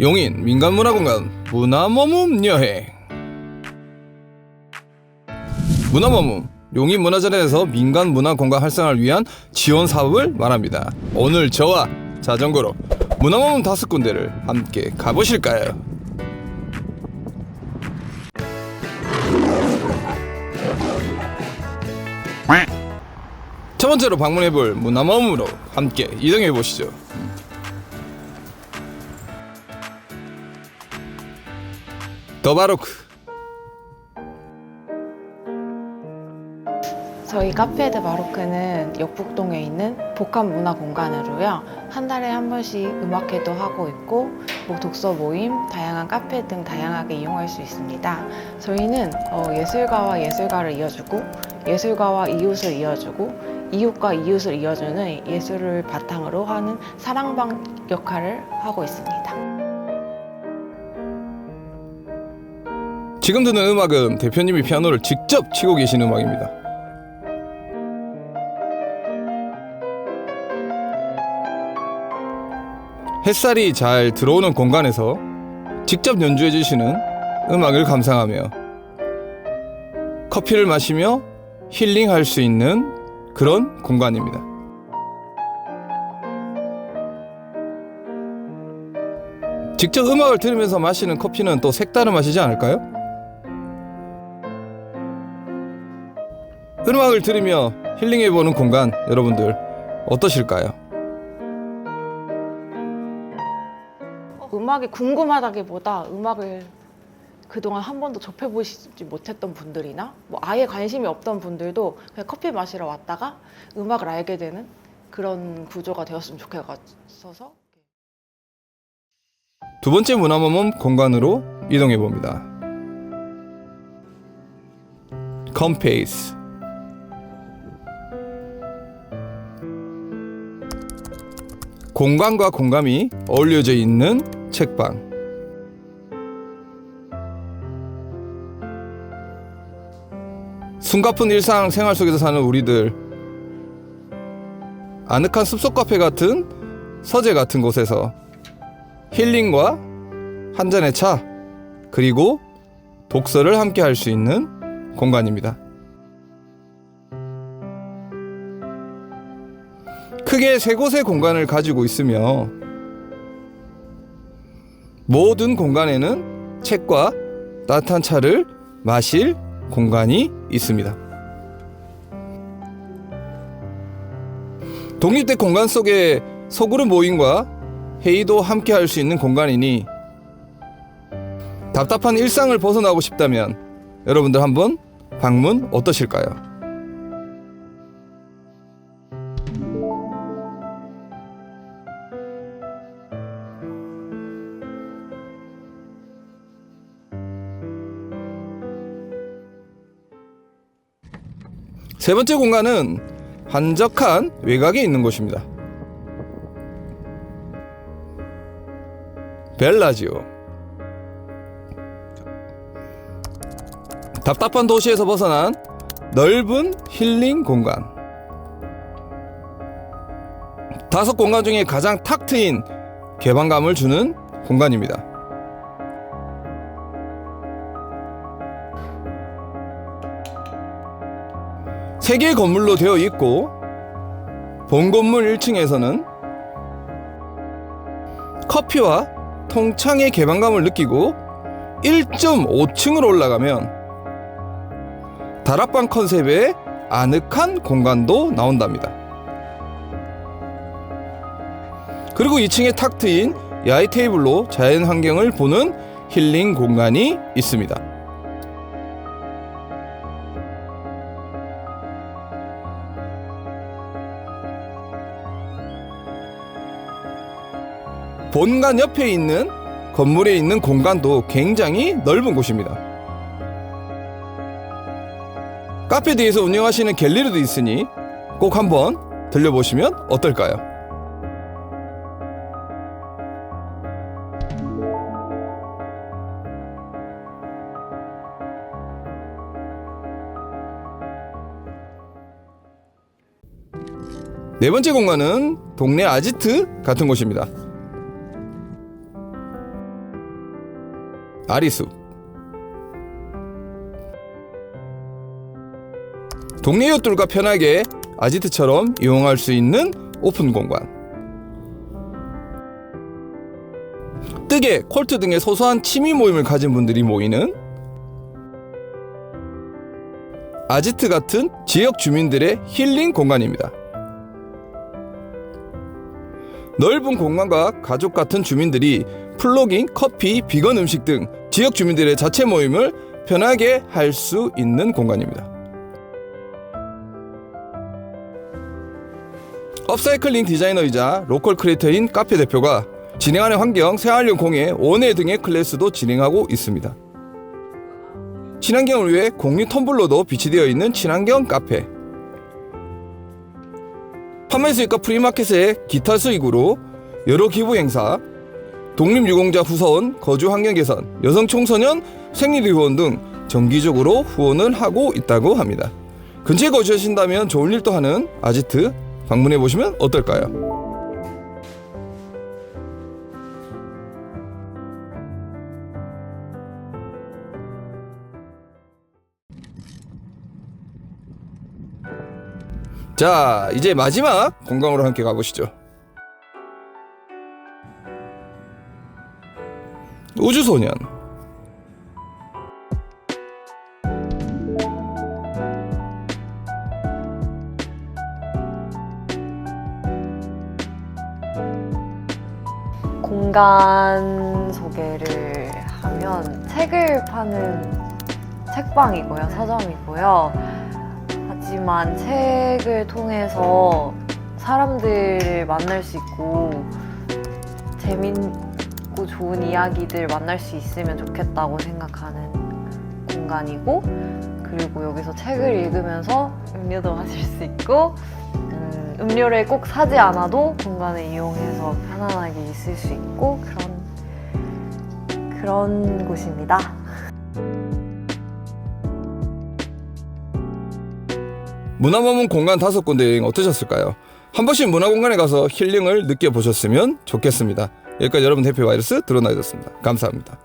용인 민간문화공간 문화모문 여행 문화모문 용인 문화전에서 민간 문화 공간 활성화를 위한 지원 사업을 말합니다. 오늘 저와 자전거로 문화모문 다섯 군데를 함께 가보실까요? 첫 번째로 방문해볼 문화모문으로 함께 이동해 보시죠. 더 바로크 저희 카페드 마로크는 역북동에 있는 복합 문화 공간으로요. 한 달에 한 번씩 음악회도 하고 있고 뭐 독서 모임, 다양한 카페 등 다양하게 이용할 수 있습니다. 저희는 어, 예술가와 예술가를 이어주고 예술가와 이웃을 이어주고 이웃과 이웃을 이어주는 예술을 바탕으로 하는 사랑방 역할을 하고 있습니다. 지금 듣는 음악은 대표님이 피아노를 직접 치고 계신 음악입니다. 햇살이 잘 들어오는 공간에서 직접 연주해 주시는 음악을 감상하며 커피를 마시며 힐링할 수 있는 그런 공간입니다. 직접 음악을 들으면서 마시는 커피는 또 색다른 맛이지 않을까요? 음악을 들으며 힐링해보는 공간 여러분들 어떠실까요? 음악이 궁금하다기보다 음악을 그동안 한 번도 접해보시지 못했던 분들이나 뭐 아예 관심이 없던 분들도 그냥 커피 마시러 왔다가 음악을 알게 되는 그런 구조가 되었으면 좋겠어서 두 번째 문화모범 공간으로 이동해 봅니다. 컴페이스 공간과 공감이 어울려져 있는 책방 숨가쁜 일상 생활 속에서 사는 우리들 아늑한 숲속 카페 같은 서재 같은 곳에서 힐링과 한 잔의 차 그리고 독서를 함께 할 수 있는 공간입니다. 크게 세 곳의 공간을 가지고 있으며 모든 공간에는 책과 따뜻한 차를 마실 공간이 있습니다. 독립된 공간 속에 소그룹 모임과 회의도 함께 할 수 있는 공간이니 답답한 일상을 벗어나고 싶다면 여러분들 한번 방문 어떠실까요? 세 번째 공간은 한적한 외곽에 있는 곳입니다. 벨라지오. 답답한 도시에서 벗어난 넓은 힐링 공간. 다섯 공간 중에 가장 탁 트인 개방감을 주는 공간입니다. 세 개의 건물로 되어 있고 본 건물 1층에서는 커피와 통창의 개방감을 느끼고 1.5층으로 올라가면 다락방 컨셉의 아늑한 공간도 나온답니다. 그리고 2층에 탁 트인 야외 테이블로 자연 환경을 보는 힐링 공간이 있습니다. 본관 옆에 있는 건물에 있는 공간도 굉장히 넓은 곳입니다. 카페 뒤에서 운영하시는 갤러리도 있으니 꼭 한번 들려보시면 어떨까요? 네 번째 공간은 동네 아지트 같은 곳입니다. 아리수 동네 이웃들과 편하게 아지트처럼 이용할 수 있는 오픈 공간 뜨개, 콜트 등의 소소한 취미 모임을 가진 분들이 모이는 아지트 같은 지역 주민들의 힐링 공간입니다. 넓은 공간과 가족 같은 주민들이 플로깅, 커피, 비건 음식 등 지역 주민들의 자체 모임을 편하게 할 수 있는 공간입니다. 업사이클링 디자이너이자 로컬 크리에이터인 카페 대표가 진행하는 환경, 생활용 공예, 원예 등의 클래스도 진행하고 있습니다. 친환경을 위해 공유 텀블러도 비치되어 있는 친환경 카페. 판매 수익과 프리마켓의 기타 수익으로 여러 기부 행사, 독립유공자 후손 거주 환경 개선, 여성 청소년 생리대 후원 등 정기적으로 후원을 하고 있다고 합니다. 근처에 거주하신다면 좋은 일도 하는 아지트 방문해 보시면 어떨까요? 자, 이제 마지막 공강으로 함께 가보시죠. 우주소년. 공간 소개를 하면 책을 파는 책방이고요, 서점이고요. 하지만 책을 통해서 사람들을 만날 수 있고 재밌 고 좋은 이야기들 만날 수 있으면 좋겠다고 생각하는 공간이고 그리고 여기서 책을 읽으면서 음료도 마실 수 있고 음, 음료를 꼭 사지 않아도 공간을 이용해서 편안하게 있을 수 있고 그런 그런 곳입니다. 문화머문 공간 다섯 군데 여행 어떠셨을까요? 한 번씩 문화공간에 가서 힐링을 느껴보셨으면 좋겠습니다. 여기까지 여러분 해피 바이러스 드러나였습니다. 감사합니다.